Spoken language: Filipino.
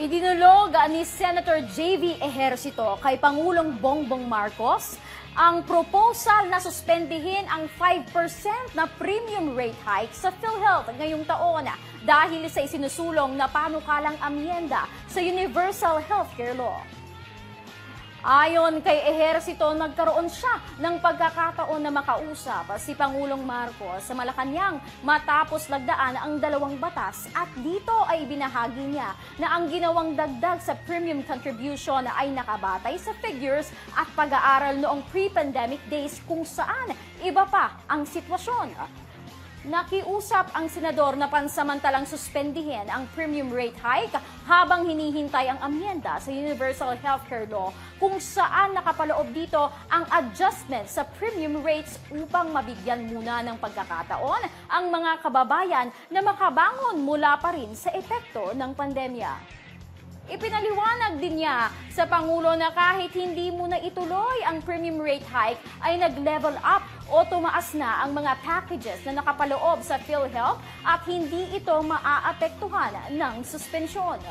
Idinulog ni Senator J.V. Ejercito kay Pangulong Bongbong Marcos ang proposal na suspendihin ang 5% na premium rate hike sa PhilHealth ngayong taon dahil sa isinusulong na panukalang amyenda sa Universal Healthcare Law. Ayon kay Ejercito, nagkaroon siya ng pagkakataon na makausap si Pangulong Marcos sa Malacanang matapos lagdaan ang dalawang batas at dito ay binahagi niya na ang ginawang dagdag sa premium contribution ay nakabatay sa figures at pag-aaral noong pre-pandemic days kung saan iba pa ang sitwasyon. Nakiusap ang senador na pansamantalang suspendihin ang premium rate hike habang hinihintay ang amyenda sa Universal Healthcare Law kung saan nakapaloob dito ang adjustment sa premium rates upang mabigyan muna ng pagkakataon ang mga kababayan na makabangon mula pa rin sa epekto ng pandemya. Ipinaliwanag din niya sa Pangulo na kahit hindi mo na ituloy ang premium rate hike ay nag-level up o tumaas na ang mga packages na nakapaloob sa PhilHealth at hindi ito maaapektuhan ng suspensyon.